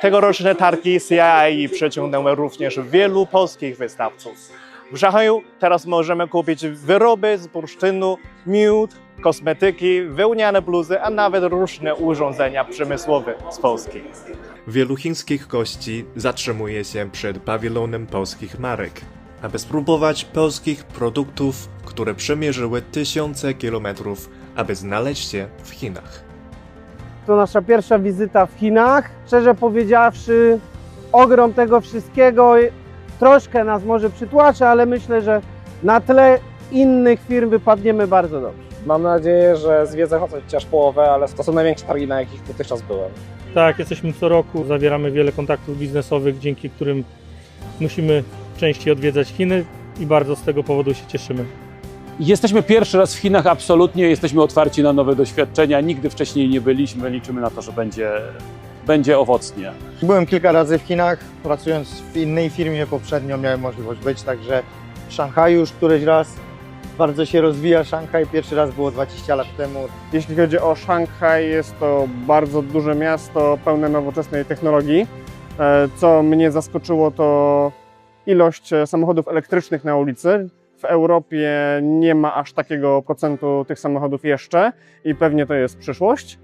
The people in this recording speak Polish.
Tegoroczne targi CII przyciągnęły również wielu polskich wystawców. W Szanghaju teraz możemy kupić wyroby z bursztynu, miód, kosmetyki, wełniane bluzy, a nawet różne urządzenia przemysłowe z Polski. Wielu chińskich gości zatrzymuje się przed pawilonem polskich marek, aby spróbować polskich produktów, które przemierzyły tysiące kilometrów, aby znaleźć się w Chinach. To nasza pierwsza wizyta w Chinach. Szczerze powiedziawszy, ogrom tego wszystkiego troszkę nas może przytłacza, ale myślę, że na tle innych firm wypadniemy bardzo dobrze. Mam nadzieję, że zwiedzę chociaż połowę, ale to są największe targi, na jakich dotychczas byłem. Tak, jesteśmy co roku, zawieramy wiele kontaktów biznesowych, dzięki którym musimy częściej odwiedzać Chiny i bardzo z tego powodu się cieszymy. Jesteśmy pierwszy raz w Chinach, absolutnie jesteśmy otwarci na nowe doświadczenia. Nigdy wcześniej nie byliśmy, liczymy na to, że będzie, będzie owocnie. Byłem kilka razy w Chinach, pracując w innej firmie poprzednio miałem możliwość być, także w Szanghaju już któryś raz bardzo się rozwija Szanghaj. Pierwszy raz było 20 lat temu. Jeśli chodzi o Szanghaj, jest to bardzo duże miasto pełne nowoczesnej technologii. E, Co mnie zaskoczyło, to ilość e, samochodów elektrycznych na ulicy. W Europie nie ma aż takiego procentu tych samochodów jeszcze i pewnie to jest przyszłość.